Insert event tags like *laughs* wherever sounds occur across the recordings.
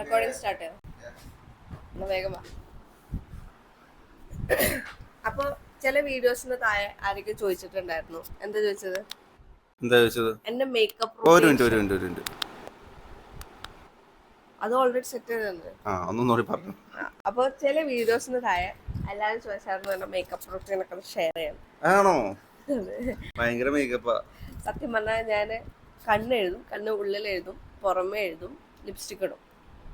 Recording start ചെയ്യാം വേഗം വാ. അപ്പൊ ചില വീഡിയോസിന് താഴെ ആരൊക്കെ ചോദിച്ചിട്ടുണ്ടായിരുന്നു? എന്താ ചോദിച്ചത്? എന്താ ചോദിച്ചത്? എന്റെ മേക്കപ്പ് ഒരു മിനിറ്റ് ഒരു മിനിറ്റ് ഒരു മിനിറ്റ്. അത് ഓൾറെഡി സെറ്റ് ചെയ്തിട്ടുണ്ട്. ആ ഒന്നും പറഞ്ഞു. ആ, അപ്പൊ ചില വീഡിയോസിന് താഴെ എല്ലാവരും ചോദിച്ചായിരുന്നു എന്റെ മേക്കപ്പ് റൂട്ടീൻ ഒക്കെ ഷെയർ ചെയ്യാൻ. ആണോ? ഭയങ്കര മേക്കപ്പാ സത്യം പറഞ്ഞാൽ ഞാൻ കണ്ണെഴുതും കണ്ണ് ഉള്ളിൽ എഴുതും പുറമേ എഴുതും ലിപ്സ്റ്റിക് ഇടും.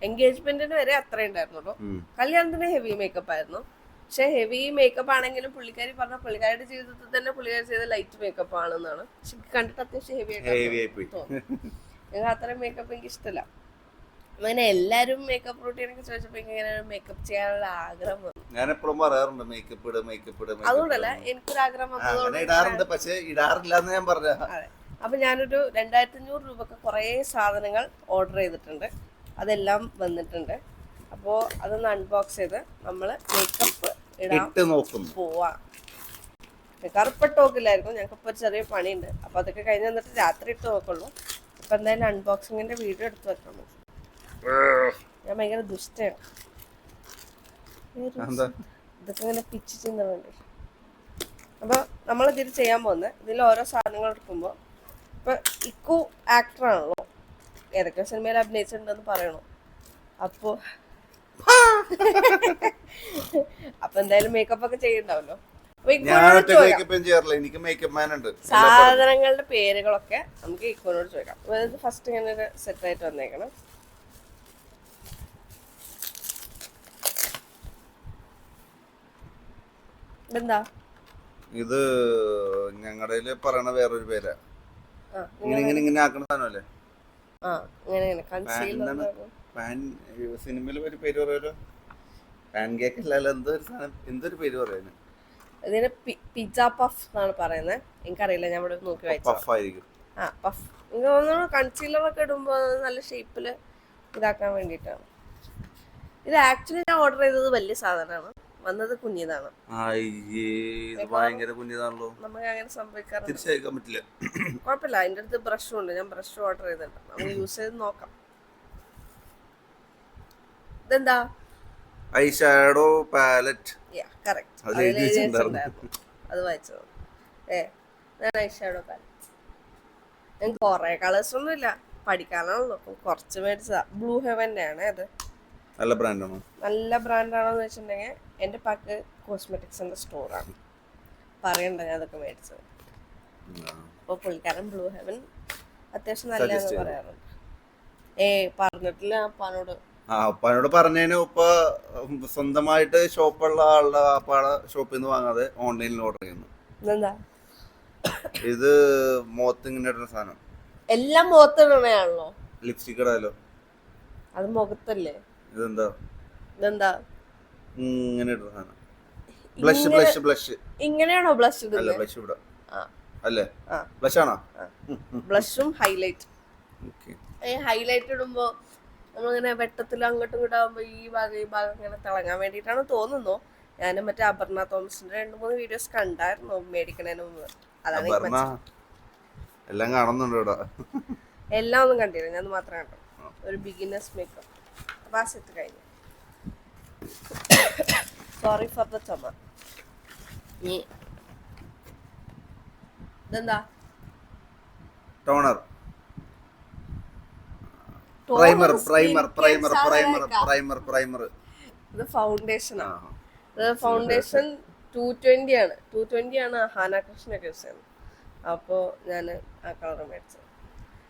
എൻഗേജ്മെന്റിന് വരെ അത്രേ ഉണ്ടായിരുന്നുള്ളൂ. കല്യാണത്തിന് ഹെവി മേക്കപ്പ് ആയിരുന്നു. പക്ഷെ ഹെവി മേക്കപ്പ് ആണെങ്കിലും പുള്ളിക്കാരി പറഞ്ഞ പുള്ളിക്കാരുടെ ജീവിതത്തിൽ തന്നെ പുള്ളിക്കാരി ചെയ്ത ലൈറ്റ് മേക്കപ്പ് ആണെന്നാണ്. പക്ഷെ കണ്ടിട്ട് അത്യാവശ്യം ഹെവി ആയിട്ട് ഞങ്ങൾ അത്രയും മേക്കപ്പ് എനിക്ക് ഇഷ്ടമല്ല അങ്ങനെ എല്ലാരും മേക്കപ്പ് റൂട്ടീനൊക്കെ ചോദിച്ചപ്പോ ഇങ്ങനെ മേക്കപ്പ് ചെയ്യാനുള്ള ആഗ്രഹം വന്നു. ഞാൻ എപ്പോഴും പറയാറുണ്ട് മേക്കപ്പ് ഇട മേക്കപ്പ് ഇട അതുകൊണ്ടല്ല എനിക്കൊരു ആഗ്രഹം വന്നതുകൊണ്ട് ഇടാറുണ്ട് പക്ഷെ ഇടാറില്ല എന്ന് ഞാൻ പറഞ്ഞ അപ്പൊ ഞാനൊരു രണ്ടായിരത്തി അഞ്ഞൂറ് രൂപക്ക് കുറേ സാധനങ്ങൾ ഓർഡർ ചെയ്തിട്ടുണ്ട്. അതെല്ലാം വന്നിട്ടുണ്ട്. അപ്പോൾ അതൊന്ന് അൺബോക്സ് ചെയ്ത് നമ്മൾ മേക്കപ്പ് ഇടാൻ പോവാ. കറുപ്പിട്ട് നോക്കില്ലായിരുന്നു. ഞങ്ങൾക്ക് ഇപ്പോൾ ചെറിയ പണിയുണ്ട്. അപ്പോൾ അതൊക്കെ കഴിഞ്ഞ് വന്നിട്ട് രാത്രി ഇട്ട് നോക്കുള്ളൂ. അപ്പം എന്തായാലും അൺബോക്സിങ്ങിന്റെ വീഡിയോ എടുത്ത് വെക്കണം. ഞാൻ ഭയങ്കര ദുഷ്ടയാണ്. ഇതൊക്കെ ഇങ്ങനെ പിച്ച് ചെയ്യുന്നുണ്ട് അപ്പോൾ നമ്മൾ ഇതിൽ ചെയ്യാൻ പോകുന്നത് ഇതിൽ ഓരോ സാധനങ്ങൾ എടുക്കുമ്പോൾ ഇപ്പം ഇക്കു ആക്ടറാണല്ലോ ഏതൊക്കെ സിനിമയിൽ അഭിനയിച്ചിട്ടുണ്ടെന്ന് പറയണു. അപ്പോ അപ്പൊ എന്തായാലും മേക്കപ്പ് ഒക്കെ ചെയ്യണ്ടാവല്ലോ. എനിക്ക് മേക്കപ്പ് മാൻ ഉണ്ട്. സാധനങ്ങളുടെ പേരുകളൊക്കെ നമുക്ക് ഇക്കോനോട് ചോദിക്കാം. അതായത് ഫസ്റ്റ് ഇങ്ങനെ ഒരു സെറ്റ് ആയിട്ട് വന്നേക്കണം. എന്താ ഇത് ഞങ്ങളുടെ പറയണ വേറൊരു പേരാ. ഇങ്ങനെ ഇങ്ങനെ ഇങ്ങനെ ആക്കണ സാധനമല്ലേ? സിനിമയിൽ ഒരു പേര് പറയുമല്ലോ പാൻ കേക്ക് അല്ലല്ലോ സാധനം എന്തൊരു പേര് പറയുന്നത് ഇതിന് പിസ്സ പഫ് എന്നാണ് പറയുന്നത് എനിക്കറിയില്ല ഞാൻ ഇവിടെ നോക്കി വായിച്ചു ആ പഫ് തോന്നുന്നു കൺസീലർ ഒക്കെ ഇടുമ്പോൾ നല്ല ഷേപ്പിൽ ഇതാക്കാൻ വേണ്ടിട്ടാണ് ഇത് ആക്ച്വലി ഞാൻ ഓർഡർ ചെയ്തത് വലിയ സാധനമാണ്. വന്നത് കുഞ്ഞിതാണ്. ഭയങ്കര കുഞ്ഞിതാണല്ലോ. നമുക്ക് അങ്ങനെ തിരിച്ചയക്കാൻ പറ്റില്ല. കുഴപ്പമില്ല അതിന്റെ അടുത്ത് ബ്രഷും ഉണ്ട് ഞാൻ ബ്രഷ് ഓർഡർ ചെയ്തിട്ടുണ്ട്. നമുക്ക് യൂസ് ചെയ്ത് നോക്കാം. ഇതെന്താ? ഐ ഷാഡോ പാലറ്റ് അത് വായിച്ചത് ഏ ഞാൻ ഐ ഷാഡോ പാലറ്റ്. ഞാൻ കുറേ കളേഴ്സ് ഒന്നും ഇല്ല പഠിക്കാനാണല്ലോ കുറച്ച് മേടിച്ചതാ. ബ്ലൂ ഹെവന്റെ ആണ് അത്. നല്ല ബ്രാൻഡാണോ? നല്ല ബ്രാൻഡാണോന്ന് വെച്ചിട്ടുണ്ടെങ്കിൽ എന്റെ പാക്ക് കോസ്മെറ്റിക്സിന്റെ സ്റ്റോറാണ് പറയണ്ട ഞാൻ അതൊക്കെ മേടിച്ചത്. അപ്പോൾ പുള്ളിക്കാരൻ ബ്ലൂ ഹെവൻ അത്യാവശ്യം നല്ലതെന്ന് പറയാറുണ്ട്. ഏ പറഞ്ഞിട്ടില്ല അപ്പാനോട് ആ അപ്പാനോട് പറഞ്ഞതിന് ഉപ്പ സ്വന്തമായിട്ട് ഷോപ്പുള്ള ആളുടെ അപ്പാടെ ഷോപ്പിൽ നിന്ന് വാങ്ങാതെ ഓൺലൈനിൽ ഓർഡർ ചെയ്യുന്നു. ഇത് മുഖത്ത് ഇങ്ങനെ ഇടുന്ന സാധനം. എല്ലാം മുഖത്തിടണയാണല്ലോ ലിപ്സ്റ്റിക് ഇടാലോ? അത് മുഖത്തല്ലേ? ഇതെന്താ? ഇതെന്താ? ഇങ്ങനെ ഇടുന്ന സാധനം. ബ്ലഷ് ബ്ലഷ് ബ്ലഷ് ഇങ്ങനെയാണോ ബ്ലഷ് അല്ല ബ്ലഷ് ഇവിടെ അല്ലേ? ബ്ലഷ് ആണോ? ബ്ലഷും ഹൈലൈറ്റ് ഈ ഹൈലൈറ്റ് ഇടുമ്പോ നമ്മളിങ്ങനെ വെട്ടത്തിൽ അങ്ങോട്ടും ഇങ്ങോട്ടും ആകുമ്പോ ഈ ഭാഗം ഈ ഭാഗം ഇങ്ങനെ തിളങ്ങാൻ വേണ്ടിയിട്ടാണ് തോന്നുന്നു. ഞാൻ മറ്റേ അപർണ തോമസിന്റെ രണ്ട് മൂന്ന് വീഡിയോസ് കണ്ടായിരുന്നു മേടിക്കണേന് മുമ്പ്. അതാണ് എല്ലാം കാണുന്നുണ്ട് എല്ലാം ഒന്നും കണ്ടില്ല. ഞാൻ മാത്രമേ കണ്ടു ഒരു ബിഗിനേഴ്സ് മേക്കപ്പ് ആ കഴിഞ്ഞു സോറി ഫോർ ദ ചുമ. ഇനി ഇതെന്താ? Toner. Primer primer primer primer primer primer. ഇത് ഫൗണ്ടേഷൻ ആണ് ഇത് ഫൗണ്ടേഷൻ ടു ട്വന്റി ആണ്. ടു ട്വന്റി ആണ് ഹാന കൃഷ്ണൊക്കെ യൂസ് ചെയ്യുന്നത്. അപ്പോൾ ഞാൻ ആ കളർ മേടിച്ചത്.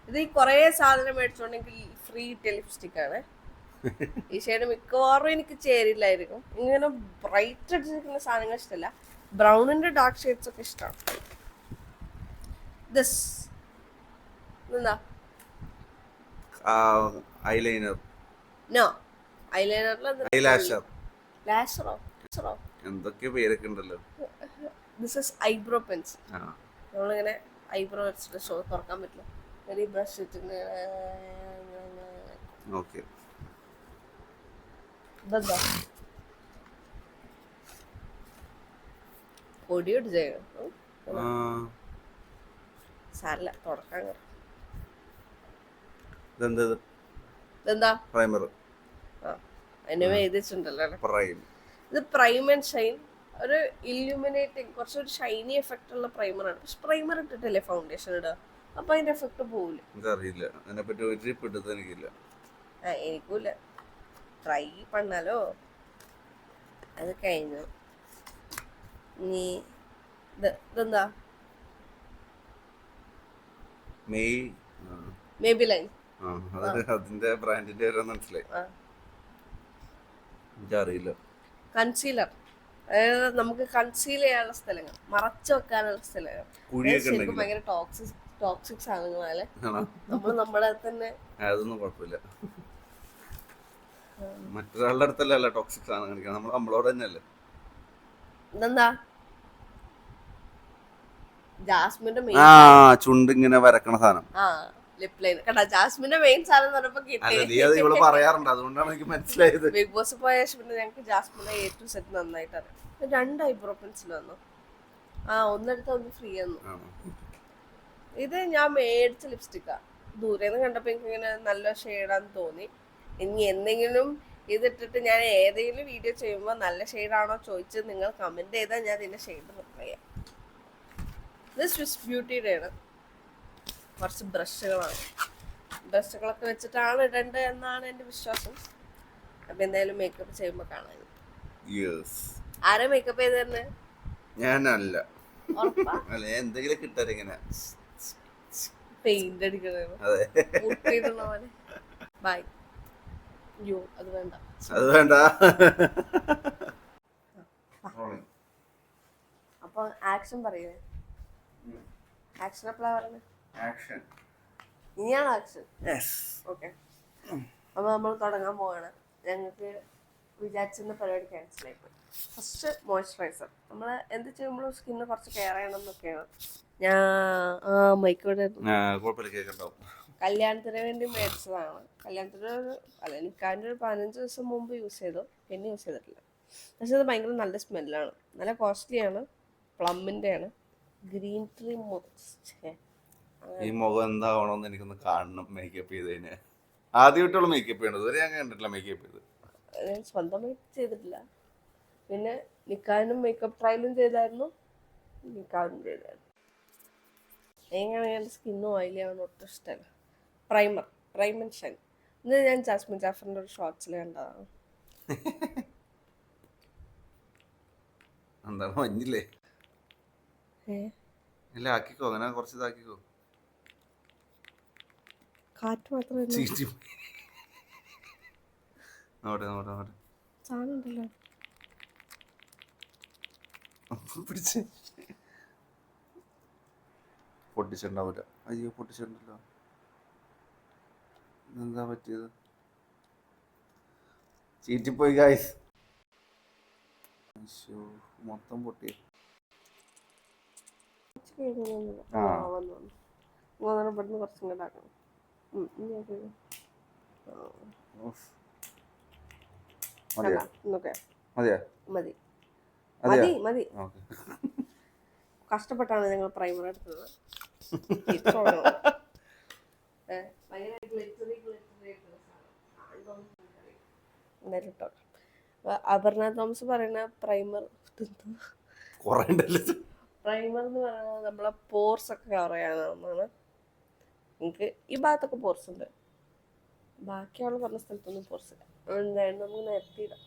ഇത് ഈ കുറേ സാധനം മേടിച്ചോണ്ടെങ്കിൽ ഫ്രീ ടെലിപ്സ്റ്റിക് ലിപ്സ്റ്റിക് ആണ്. ഈ ഷെയ്ഡ് മിക്കവാറും എനിക്ക് ചേരില്ലായിരിക്കും. ഇങ്ങനെ ബ്രൈറ്റ് അടിച്ചിരിക്കുന്ന സാധനങ്ങൾ ഇഷ്ടമല്ല ബ്രൗണിന്റെ ഡാർക്ക് ഷെയ്ഡ്സ് ഒക്കെ ഇഷ്ടമാണ്. ദിസ് എന്താ ഐലൈനർ നോ ഐലൈനറിൽ ഐലാഷർ ലാഷറോ ലാഷറോ എന്തൊക്കെ പേരൊക്കെ ഉണ്ടല്ലോ. ദിസ് ഇസ് ഐബ്രോ പെൻസിൽ നമ്മളിങ്ങനെ ഐബ്രോ വെച്ചിട്ട് ഷോ തുറക്കാൻ പറ്റില്ല. ഒരു ബ്രഷ് വെച്ചിട്ട് ഓക്കെ ഇതെന്താ? പൊടിയോട് ചെയ്യണം സാരില്ല തുടക്കാൻ ഇതെന്ത് പ്രൈമർ. എനിവേ എഴുതിച്ചിട്ടുണ്ടല്ലോ പ്രൈം. ഇത് പ്രൈം ആൻഡ് ഷൈൻ. ഒരു ഇല്യൂമിനേറ്റിംഗ് കുറച്ചൊരു ഷൈനി എഫക്റ്റ് ഉള്ള പ്രൈമറാണ്. പക്ഷെ പ്രൈമർ ഇട്ടിട്ടല്ലേ ഫൗണ്ടേഷൻ ഇടുക? അപ്പൊ അതിന്റെ എഫക്റ്റ് പോകില്ല എനിക്കറിയില്ല. അതിനെപ്പറ്റി ഒരു പിടുത്തം എനിക്കില്ല. എനിക്കൂല ട്രൈ പണ്ണാലോ? അത് കഴിഞ്ഞു. നീ ഇത് ഇതെന്താ? മെയ് മേബി ലൈൻ അതിന്റെ ബ്രാൻഡിന്റെ പേര് മനസ്സിലായി. കൺസീലർ. അതായത് നമുക്ക് കൺസീൽ ചെയ്യാനുള്ള സ്ഥലങ്ങൾ മറച്ചു വെക്കാനുള്ള സ്ഥലങ്ങൾ. ശരിക്കും ഭയങ്കര ടോക്സിക് ടോക്സിക് സാധനങ്ങളല്ലേ? ആണോ? നമ്മൾ നമ്മളെ തന്നെ അതൊന്നും കുഴപ്പമില്ല. മറ്റൊരാളുടെ അടുത്തല്ല ടോക്സിക് സാധനം കാണിക്കണം. നമ്മൾ നമ്മളോട് തന്നെയല്ലേ? എന്താ ജാസ്മിന്റെ മെയിൻ ആ ചുണ്ട് ഇങ്ങനെ വരക്കണ സാധനം. ആ ലിപ് ലൈൻ കണ്ടാ ജാസ്മിന്റെ മെയിൻ സാധനം എന്ന് പറഞ്ഞപ്പോ അല്ല നീ അത് ഇവൾ പറയാറുണ്ട്. അതുകൊണ്ടാണ് എനിക്ക് മനസ്സിലായത്. *laughs* ബിഗ് ബോസ് പോയ ശേഷം പിന്നെ ഞങ്ങൾക്ക് ജാസ്മിന്റെ എ ടു സെറ്റ് നന്നായിട്ട് അറിയാം. രണ്ട് ഐബ്രോ പെൻസിൽ വന്നു. ആ ഒന്നെടുത്ത ഒന്ന് ഫ്രീ ആന്നു. ആണോ? ഇത് ഞാൻ മേടിച്ച ലിപ്സ്റ്റിക്കാ ദൂരെന്ന് കണ്ടപ്പോ എനിക്ക് ഇങ്ങനെ നല്ല ഷെയ്ഡാന്ന് തോന്നി. ഇനി എന്തെങ്കിലും ഇതിട്ടിട്ട് ഞാൻ ഏതെങ്കിലും വീഡിയോ ചെയ്യുമ്പോൾ നല്ല ഷെയ്ഡാണോ ചോദിച്ച് നിങ്ങൾ കമന്റ് ചെയ്താൽ ഞാൻ ഇതിന്റെ ഷെയ്ഡ് റിപ്ലൈ ചെയ്യാം. ഇത് സ്വിസ് ബ്യൂട്ടിയുടെ ആണ് കുറച്ച് ബ്രഷുകളാണ്. ബ്രഷുകളൊക്കെ വെച്ചിട്ടാണ് ഇടേണ്ടത് എന്നാണ് എന്റെ വിശ്വാസം. അപ്പം എന്തായാലും മേക്കപ്പ് ചെയ്യുമ്പോൾ കാണാൻ. ആരാ മേക്കപ്പ് ചെയ്ത് തന്നെ ഞാനല്ല അല്ല എന്തെങ്കിലും കിട്ടാറ് ഇങ്ങനെ പെയിന്റ് അടിക്കണോ ബൈ യോ അത് വേണ്ട. അത് വേണ്ട. അപ്പൊ ആക്ഷൻ പറയേ. ആക്ഷൻ എപ്പോഴാ പറയുന്നത് ആക്ഷൻ. ഇനിയാണ് ആക്ഷൻ? ഓക്കെ. അപ്പൊ നമ്മൾ തുടങ്ങാൻ പോവാണ്. ഞങ്ങൾക്ക് വിചാരിച്ചിരുന്ന പരിപാടി ക്യാൻസൽ ആയിപ്പോയി ഫസ്റ്റ് മോയ്സ്ചറൈസർ. നമ്മൾ എന്ത് ചെയ്യുമ്പോഴും സ്കിന്ന് കുറച്ച് കെയർ ചെയ്യണം എന്നൊക്കെയാണ്. ഞാൻ ആ മൈക്കോടെ കുഴപ്പമില്ല കേൾക്കണ്ടാവും. കല്യാണത്തിന് വേണ്ടി മേടിച്ചതാണ്. കല്യാണത്തിന് ഒരു അല്ല നിൽക്കാന്റെ ഒരു പതിനഞ്ച് ദിവസം മുമ്പ് യൂസ് ചെയ്തു. പിന്നെ യൂസ് ചെയ്തിട്ടില്ല. പക്ഷെ അത് ഭയങ്കര നല്ല സ്മെല്ലാണ് നല്ല കോസ്റ്റ്ലിയാണ് പ്ലമ്മിന്റെ ആണ് ഗ്രീൻ ട്രീ ഈ മുഖം എന്താവണമെന്ന് എനിക്കൊന്ന് കാണണം മേക്കപ്പ് ചെയ്തതിന്. ആദ്യമായിട്ടുള്ള മേക്കപ്പ് ചെയ്യണത്. ഇതുവരെ ഞാൻ കണ്ടിട്ടില്ല മേക്കപ്പ് ചെയ്ത്. ഞാൻ സ്വന്തമായിട്ട് ചെയ്തിട്ടില്ല. പിന്നെ നിക്കാനും മേക്കപ്പ് ട്രയലും ചെയ്തായിരുന്നു. നിക്കാനും ചെയ്തായിരുന്നു. എങ്ങനെയാണ് സ്കിന്നും ഓയിലി ആവുന്ന ഒട്ടും ഇഷ്ടമല്ല. Primer primer shine. ഇന്ന് ഞാൻ ജാസ്മിൻ ജാഫറിന്റെ ഒരു ഷോർട്സിൽ കണ്ടതാണ്. *laughs* എന്താണ് മഞ്ഞില്ലേ? ഏ? ഇല്ല ആക്കിക്കോ അങ്ങനെ കുറച്ച് ഇതാക്കിക്കോ. കാറ്റ് മാത്രമല്ല ചീറ്റി നോട്ടെ നോട്ടെ നോട്ടെ സാധനം ഉണ്ടല്ലോ. പിടിച്ച്. പൊട്ടിച്ചിട്ടുണ്ടാവില്ല അയ്യോ പൊട്ടിച്ചിട്ടുണ്ടല്ലോ. എന്താ പറ്റിയത്? ചീറ്റിപ്പോയി ഗായ്സ് മൊത്തം പൊട്ടി. മൂന്നെണ്ണം പെട്ടെന്ന് കുറച്ചും കൂടെ ആക്കണം കഷ്ടപ്പെട്ടാണ് ഞങ്ങൾ പ്രൈമർ എടുത്തത്. എന്തായാലും ഇട്ടോ. അപർണ തോമസ് പറയുന്ന പ്രൈമർ. പ്രൈമർ എന്ന് പറയുന്നത് നമ്മളെ പോർസ് ഒക്കെ കവർ ചെയ്യാനാണെന്നാണ് എനിക്ക് ഈ ഭാഗത്തൊക്കെ പോർസ് ഉണ്ട്. ബാക്കിയുള്ള പറഞ്ഞ സ്ഥലത്തൊന്നും പോർസ് ഇല്ല. എന്തായാലും നമുക്ക് നിരത്തിയിടാം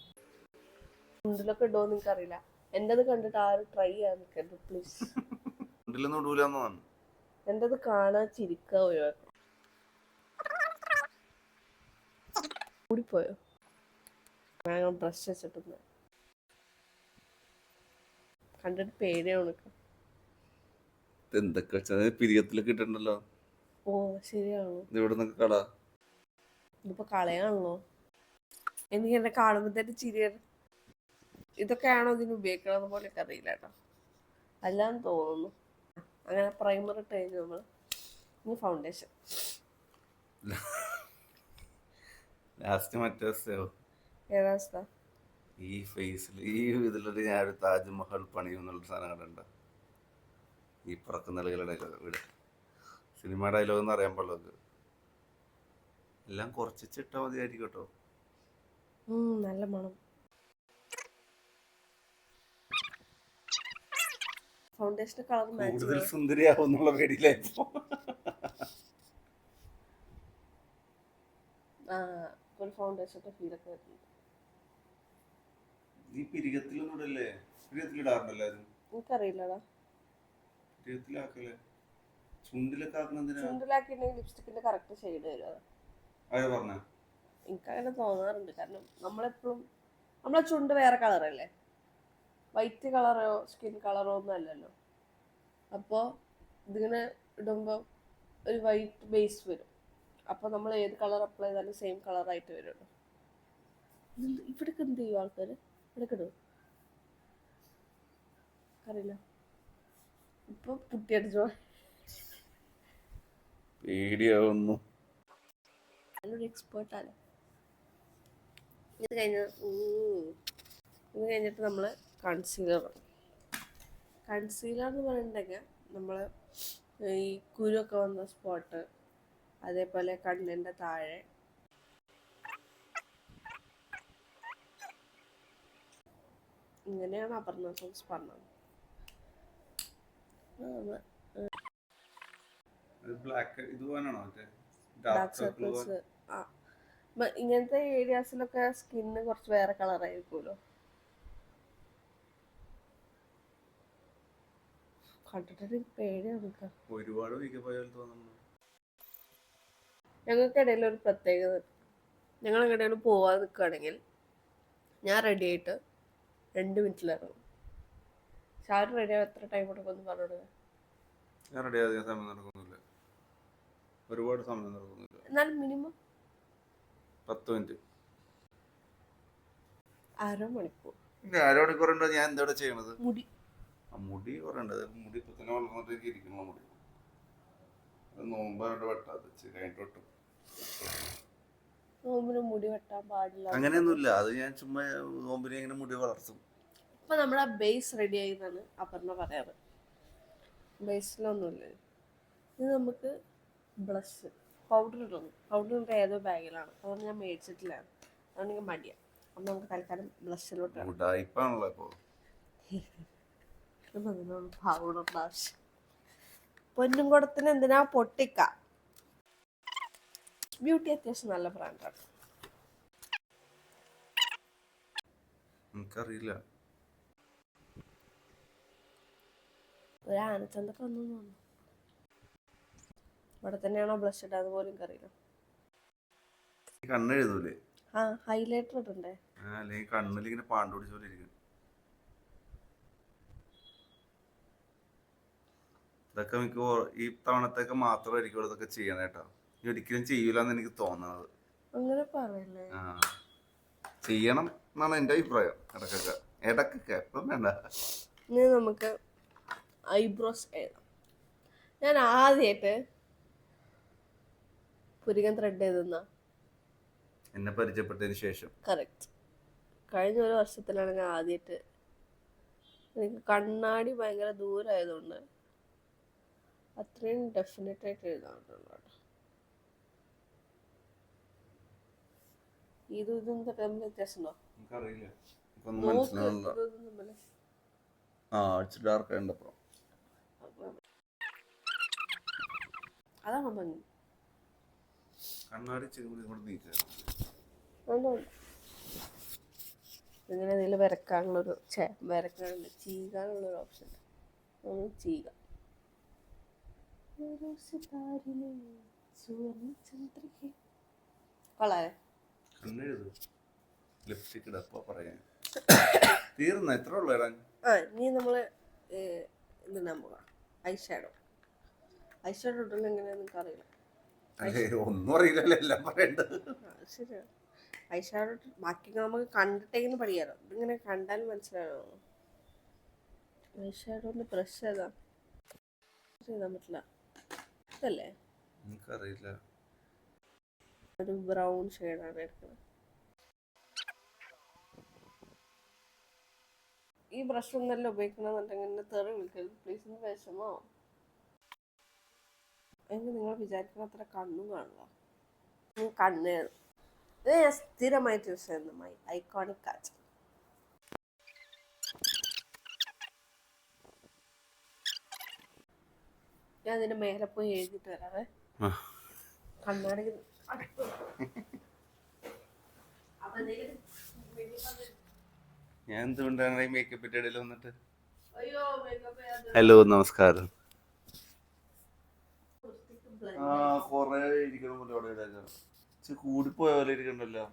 മുണ്ടിലൊക്കെ ഇടുമോ നിങ്ങൾക്ക് അറിയില്ല എന്റെത് കണ്ടിട്ട് ആരും ട്രൈ ചെയ്യാൻ നിൽക്കരുത് പ്ലീസ് എന്റെത് കാണാൻ ചിരിക്കുക ഒഴിവാക്കണം. കൂടിപ്പോയോ? ഞാൻ ബ്രഷ് വെച്ചിട്ടുണ്ട് കണ്ടിട്ട് പേടിയാണ് എനിക്ക് എന്തൊക്കെ വെച്ചാൽ പിരിയത്തിലൊക്കെ ഇട്ടിട്ടുണ്ടല്ലോ. ഓ ശരിയാണോ? ഇവിടെ നിന്നൊക്കെ ഇതിപ്പോ കളയാണല്ലോ. എനിക്ക് എന്നെ കാണുമ്പോ തന്നെ ചിരി വരും. ഇതൊക്കെയാണോ ഇതിന് ഉപയോഗിക്കണത് പോലെ എനിക്ക് അറിയില്ല കേട്ടോ. അല്ലാന്ന് തോന്നുന്നു. അങ്ങനെ പ്രൈമറി ഇട്ട് കഴിഞ്ഞു നമ്മൾ ഇനി ഫൗണ്ടേഷൻ *laughs* ലാസ്റ്റ് മറ്റേ ഏതാ ഈ ഫേസിൽ ഈ ഇതിലൊരു ഞാൻ ഒരു താജ്മഹൽ പണിയും എന്നുള്ള സാധനം കണ്ടുണ്ട് ഈ പുറത്ത് ഡയലോഗ് വീട് സിനിമ ഡയലോഗ് എന്ന് അറിയാൻ പാടുള്ളത് എല്ലാം കുറച്ച് ചിട്ട മതിയായിരിക്കും കേട്ടോ. നല്ല മണം. ഫൗണ്ടേഷൻ കളർ മാച്ച് കൂടുതൽ സുന്ദരിയാവും എന്നുള്ള പേടിയിലായിപ്പോ ആ ഒരു ഫൗണ്ടേഷന്റെ ഫീലൊക്കെ വരുന്നുണ്ട് ഈ പിരികത്തിലൊന്നും ഇടല്ലേ പിരികത്തിലിടാറുണ്ട് എല്ലാരും എനിക്കറിയില്ലടാ. പിരികത്തിലാക്കല്ലേ ചുണ്ടിലൊക്കെ ആക്കുന്ന എന്തിനാ? ചുണ്ടിലാക്കിയിട്ടുണ്ടെങ്കിൽ ലിപ്സ്റ്റിക്കിന്റെ കറക്റ്റ് ഷെയ്ഡ് വരും അതാ ആരാ പറഞ്ഞ. എനിക്കങ്ങനെ തോന്നാറുണ്ട്. കാരണം നമ്മളെപ്പോഴും നമ്മളെ ചുണ്ട് വേറെ കളറല്ലേ വൈറ്റ് കളറോ സ്കിൻ കളറോ ഒന്നും അല്ലല്ലോ. അപ്പോൾ ഇതിങ്ങനെ ഇടുമ്പോൾ ഒരു വൈറ്റ് ബേസ് വരും. അപ്പോൾ നമ്മൾ ഏത് കളർ അപ്ലൈ ചെയ്താലും സെയിം കളറായിട്ട് വരുള്ളൂ. ഇവിടേക്ക് എന്ത് ചെയ്യും ആൾക്കാർ ഇവിടേക്ക് ഇടും. അറിയില്ല. ഇപ്പൊ പുട്ടിയടിച്ചോ പേടിയാവുന്നു. നല്ലൊരു എക്സ്പേർട്ടാണ് ഇത് കഴിഞ്ഞ ഇത് കഴിഞ്ഞിട്ട് നമ്മൾ കൺസീലർ കൺസീലർ എന്ന് പറഞ്ഞിട്ടുണ്ടെങ്കിൽ നമ്മൾ ഈ കുരുവൊക്കെ വന്ന സ്പോട്ട് അതേപോലെ കണ്ണിന്റെ താഴെ. ഇങ്ങനെയാണ് അപർണ സോങ്സ് പറഞ്ഞത്. ഇങ്ങനത്തെ ഏരിയാസിലൊക്കെ സ്കിന്ന് കുറച്ച് വേറെ കളറായിരിക്കുമല്ലോ കണ്ടിട്ട് എനിക്ക് പേടിയാണ് ഒരുപാട് ഞങ്ങൾക്കിടയിൽ ഒരു പ്രത്യേകത എങ്ങനെയാണ് പോവാൻ നിൽക്കുകയാണെങ്കിൽ ഞാൻ റെഡി ആയിട്ട് രണ്ട് മിനിറ്റിൽ ഇറങ്ങും. ഷാർ റെഡി ആവാൻ എത്ര ടൈം എടുക്കുമെന്ന് പറഞ്ഞോളൂ. ഞാൻ റെഡി ആവാൻ സമയം നടക്കുന്നില്ല. ഒരുപാട് സമയം നടക്കുന്നില്ല. എന്നാലും മിനിമം പത്ത് മിനിറ്റ് അര മണിക്കൂർ അരമണിക്കൂർ ഉണ്ടോ? ഞാൻ ചെയ്യണത്? മുടി. മുടി കുറെ ഉണ്ട് മുടി ഇപ്പൊ തന്നെ വളർന്നിട്ട് ഇരിക്കുന്ന മുടി വെട്ടാതെ കഴിഞ്ഞിട്ട് വെട്ടും. നോമ്പിന് മുടി വെട്ടാൻ പാടില്ല. അങ്ങനെയൊന്നുമില്ല. അത് ഞാൻ ചുമ്മാ നോമ്പിനെ ഇങ്ങനെ മുടി വളർത്തും. ഇപ്പൊ നമ്മുടെ ബേസ് റെഡി ആയിന്നാണ് അപർണ പറയാറ്. ബേസിലൊന്നുമില്ല ഇത് നമുക്ക് ബ്ലഷ്. പൗഡർ ഇടുന്നു പൗഡർ ഇട്ട ഏതോ ബാഗിലാണ് അതുകൊണ്ട് ഞാൻ മേടിച്ചിട്ടില്ല. അതുകൊണ്ട് എനിക്ക് മടിയാണ് അപ്പം നമുക്ക് തൽക്കാലം ബ്ലഷിലോട്ട് പൗഡറിന്റെ *laughs* ആവശ്യം. പൊന്നും കുടത്തിന് എന്തിനാ പൊട്ടിക്ക? ബ്യൂട്ടി അത്യാവശ്യം നല്ല ബ്രാൻഡാണ്. എനിക്കറിയില്ല. ഒരു ആനച്ചന്ത തോന്നുന്നു. ഇവിടെ തന്നെയാണോ ബ്ലഷ് ഇടാന്ന് പോലും അറിയില്ല കണ്ണെഴുതൂലേ ആ ഹൈലൈറ്റർ ഇടണ്ടേ? അല്ലെങ്കിൽ കണ്ണിൽ ഇങ്ങനെ പാണ്ട് പിടിച്ച പോലെ ഇരിക്കും. ഇതൊക്കെ മിക്ക ഈ തവണത്തേക്ക് മാത്രമായിരിക്കും ഇതൊക്കെ ചെയ്യണം കേട്ടോ. ഇനി ഒരിക്കലും ചെയ്യൂലെന്ന് എനിക്ക് തോന്നണത് അങ്ങനെ പറയല്ലേ? ആ. ചെയ്യണം എന്നാണ് എന്റെ അഭിപ്രായം. ഇടക്കൊക്കെ. ഇടക്കൊക്കെ. എപ്പം വേണ്ട. ഇനി നമുക്ക് ഐബ്രോസ് എഴുതാം. ഞാൻ ആദ്യമായിട്ട് പുരികൻ ത്രെഡ് എഴുതുന്ന എന്നെ പരിചയപ്പെട്ടതിന് ശേഷം. കറക്റ്റ് കഴിഞ്ഞ ഒരു വർഷത്തിലാണ് ഞാൻ ആദ്യമായിട്ട് എനിക്ക് കണ്ണാടി ഭയങ്കര ദൂരമായതുകൊണ്ട് അത്രയും ഡെഫിനറ്റ് ആയിട്ട് എഴുതാൻ കേട്ടോ. ഇതും ഇതും തമ്മിൽ വ്യത്യാസമുണ്ടോ എനിക്കറിയില്ല. ഇതും ആ ഇച്ചിരി ഡാർക്ക് ഉണ്ടപ്പോ അതാണ് ഭംഗി കണ്ണാടി ഇച്ചിരി കൂടി ഉണ്ട്. ഇങ്ങനെ ഇതിൽ വരക്കാനുള്ളൊരു ഛേ വരക്കാനുള്ള ചീകാനുള്ളൊരു ഓപ്ഷൻ നമ്മൾ ചീക. വളരെ കണ്ണെഴുതു ലിപ്സ്റ്റിക് ഇടപ്പോ പറയാൻ തീർന്ന? എത്ര ഉള്ളു ഇടാൻ? ആ ഇനി നമ്മൾ ഇതിടാൻ പോകാം ഐ ഷാഡോ ഐ ഷാഡോ ഇടുന്നത് എങ്ങനെയാണെന്ന് എനിക്ക് അറിയില്ല? അല്ലേ ഒന്നും അറിയില്ലല്ലോ എല്ലാം പറയണ്ടത്. ആ, അത് ശരിയാണ് ഐ ഷാഡോ ബാക്കി നമുക്ക് കണ്ടിട്ടേന്ന് പഠിക്കാലോ ഇതിങ്ങനെ കണ്ടാൽ മനസ്സിലാണോ ഐ ഷാഡോന്റെ ബ്രഷ് ഏതാ? ചെയ്താൻ പറ്റില്ല ഇതല്ലേ? എനിക്കറിയില്ല ഒരു ബ്രൗൺ ഷെയ്ഡാണ് എടുക്കുന്നത്. ഈ ബ്രഷ് ഒന്നല്ല ഉപയോഗിക്കണമെന്നുണ്ടെങ്കിൽ എന്നെ തെറി വിളിക്കരുത്. പ്ലീസ് വിഷമോ? എനിക്ക് നിങ്ങൾ വിചാരിക്കുന്ന അത്ര കണ്ണും കാണില്ല കണ്ണ് ഇത് ഞാൻ സ്ഥിരമായിട്ട് യൂസ് ചെയ്യുന്ന മൈ ഐക്കോണിക് കാച്ച് ഞാൻ അതിന്റെ മേലെ പോയി എഴുതിട്ട് വരാവേ. കണ്ണാടി ഞാൻ എന്തുകൊണ്ടാണ് ഈ മേക്കപ്പ് ഇടയിൽ വന്നിട്ട്? അയ്യോ മേക്കപ്പ് ഹലോ നമസ്കാരം. ആ കൊറേ ഇരിക്കണം പോലെ അവിടെ ഇടാൻ കൂടിപ്പോയ പോലെ ഇരിക്കണ്ടല്ലോ.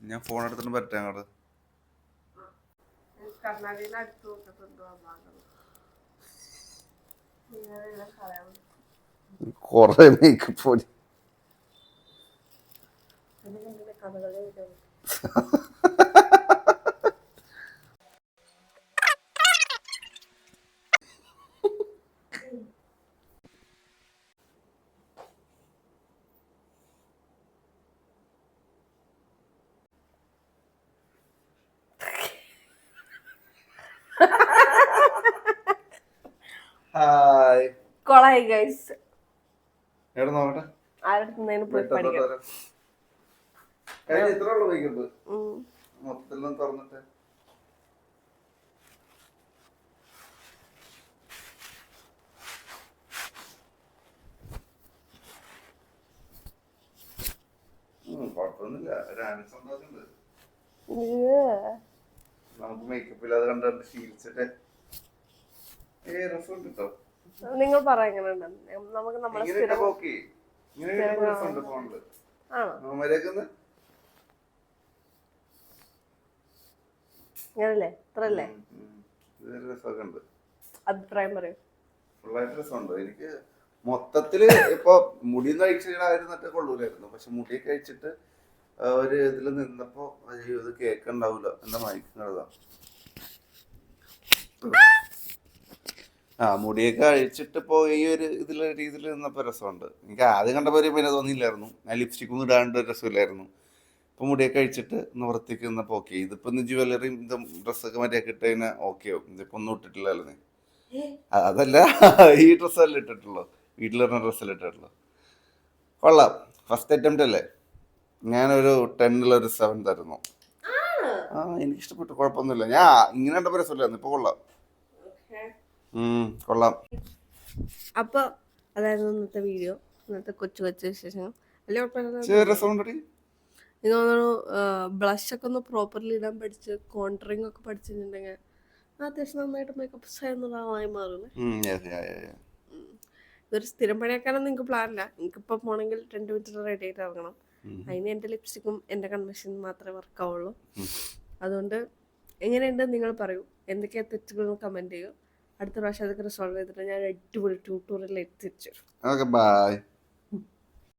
ഞാൻ ഫോൺ എടുത്തിട്ട് പറ്റാം അങ്ങോട്ട്. കർണാടകയിൽ അടുത്ത് നോക്കത്തുണ്ടോ ആ ഭാഗം ഇങ്ങനെ കളയാം കൊറേ മേക്കപ്പ് എഴുതാം. ഹായ് കൊളായി ഗൈസ് എവിടെ നോക്കട്ടെ ആരുടെ പോയി പഠിക്കാം. ഇത്ര ഉള്ളു. മൊത്തത്തിലും തുറന്നിട്ട്. കുഴപ്പമൊന്നുമില്ല. ഒരു. നമുക്ക് മേക്കപ്പ് ഇല്ലാതെ കണ്ടുകൊണ്ട് ശീലിച്ചിട്ട്. ഏ രസം കേട്ടോ? നിങ്ങൾ പറ എങ്ങനെ നമുക്ക് മര്യാദയ്ക്ക് ഇങ്ങനല്ലേ? ഇത്രല്ലേ അഭിപ്രായം പറയൂ. എനിക്ക് മൊത്തത്തിൽ ഇപ്പൊ മുടി കഴിച്ചിടായിരുന്നിട്ട് കൊള്ളൂലായിരുന്നു. പക്ഷെ മുടി കഴിച്ചിട്ട് ഒരു ഇതിൽ നിന്നപ്പോ അയ്യോ ഇത് കേക്കുണ്ടാവൂല എന്താ മയക്കുന്നതാ ആ മുടിയൊക്കെ അഴിച്ചിട്ട് ഇപ്പോൾ ഈ ഒരു ഇതിലെ രീതിയിൽ നിന്നപ്പോൾ രസമുണ്ട്. എനിക്ക് ആദ്യം കണ്ടപ്പോൾ ഒരു പിന്നെ തോന്നിയില്ലായിരുന്നു. ഞാൻ ലിപ്സ്റ്റിക്കും ഇടാണ്ട് ഒരു രസമില്ലായിരുന്നു. ഇപ്പോൾ മുടിയൊക്കെ അഴിച്ചിട്ട് നിവർത്തിക്ക് നിന്നപ്പോൾ ഓക്കെ ഇതിപ്പോൾ ഇന്ന് ജ്വല്ലറിയും ഇതും ഡ്രസ്സൊക്കെ മറ്റേ ഇട്ട് കഴിഞ്ഞാൽ ഓക്കെ ആവും. ഇതിപ്പോൾ ഒന്നും ഇട്ടിട്ടില്ലല്ലോ നീ? അതല്ല ഈ ഡ്രസ്സല്ല ഇട്ടിട്ടുള്ളൂ. വീട്ടിലിരുന്ന ഡ്രസ്സല്ല ഇട്ടിട്ടുള്ളൂ. കൊള്ളാം. ഫസ്റ്റ് അറ്റംപ്റ്റ് അല്ലേ? ഞാനൊരു ടെന്നിലൊരു സെവൻ തരുന്നു. ആ എനിക്കിഷ്ടപ്പെട്ടു. കുഴപ്പമൊന്നുമില്ല. ഞാൻ ഇങ്ങനെ കണ്ടപ്പോൾ രസമില്ലായിരുന്നു. ഇപ്പോൾ കൊള്ളാം. കൊള്ളാം. അപ്പൊ അതായിരുന്നു ഇന്നത്തെ വീഡിയോ ഇന്നത്തെ കൊച്ചു കൊച്ചു വിശേഷങ്ങൾ. എനിക്ക് തോന്നുന്നു ബ്ലഷ് ഒക്കെ ഒന്ന് പ്രോപ്പർലി ഇടാൻ പഠിച്ച് കോൺട്രിങ് ഒക്കെ പഠിച്ചിട്ടുണ്ടെങ്കിൽ അത്യാവശ്യം നന്നായിട്ട് മേക്കപ്പ് ചെയ്യുന്ന yeah, yeah. ഇതൊരു സ്ഥിരം പണിയാക്കാനൊന്നും നിങ്ങൾക്ക് പ്ലാനില്ല എനിക്കിപ്പോൾ പോണെങ്കിൽ രണ്ട് മിനിറ്റ് റെഡി ആയിട്ട് ഇറങ്ങണം. അതിന് എന്റെ ലിപ്സ്റ്റിക്കും എന്റെ കൺവെൻഷൻ മാത്രമേ വർക്കാവുള്ളൂ. അതുകൊണ്ട് എങ്ങനെയുണ്ട് നിങ്ങൾ പറയൂ. എന്തൊക്കെയാ തെറ്റുകൾ കമന്റ് ചെയ്യൂ. അടുത്ത പ്രാവശ്യം അതൊക്കെ റിസോൾവ് ചെയ്തിട്ട് ഞാൻ അടിപൊളി ട്യൂട്ടോറിയൽ തിരിച്ചു ഓക്കെ bye.